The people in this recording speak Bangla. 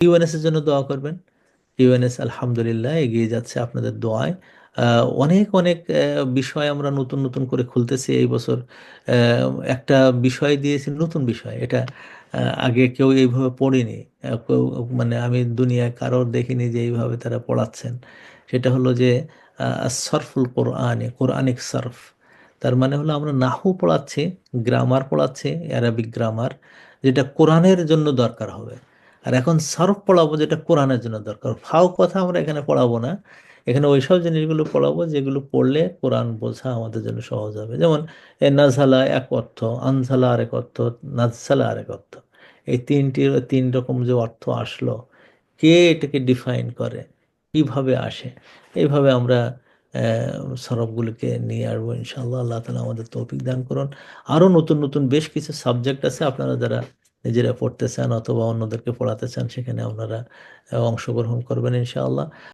ইউএনএস এর জন্য দোয়া করবেন। ইউএনএস আলহামদুলিল্লাহ, এগিয়ে যাচ্ছে আপনাদের দোয়ায়। অনেক অনেক বিষয় আমরা নতুন নতুন করে খুলতেছি এই বছর। একটা বিষয় দিয়েছি, নতুন বিষয়। এটা আগে কেউ এইভাবে পড়েনি। মানে আমি দুনিয়ায় কারোর দেখিনি যে এইভাবে তারা পড়াচ্ছেন। সেটা হলো যে সরফুল কোরআনে, কোরআনিক সরফ। তার মানে হলো আমরা নাহু পড়াচ্ছি, গ্রামার পড়াচ্ছি অ্যারাবিক গ্রামার, যেটা কোরআনের জন্য দরকার হবে। আর এখন সরফ পড়াবো যেটা কোরআনের জন্য দরকার। ফাও কথা আমরা এখানে পড়াবো না। এখানে ওইসব জিনিসগুলো পড়াবো যেগুলো পড়লে কোরআন বোঝা আমাদের জন্য সহজ হবে। যেমন, এ নাজহালা এক অর্থ আনসালা আরেক অর্থ নাজসালা আরেক অর্থ। এই তিনটি, তিন রকম যে অর্থ আসলো, কে এটাকে ডিফাইন করে? কীভাবে আসে? এইভাবে আমরা সরফগুলোকে নিয়ে আসব ইনশাআল্লাহ। আল্লাহ তালা আমাদের তৌফিক দান করুন। আরও নতুন নতুন বেশ কিছু সাবজেক্ট আছে। আপনারা যারা নিজেরা পড়তে চান অথবা অন্যদেরকে পড়াতে চান সেখানে আপনারা অংশগ্রহণ করবেন ইনশাআল্লাহ।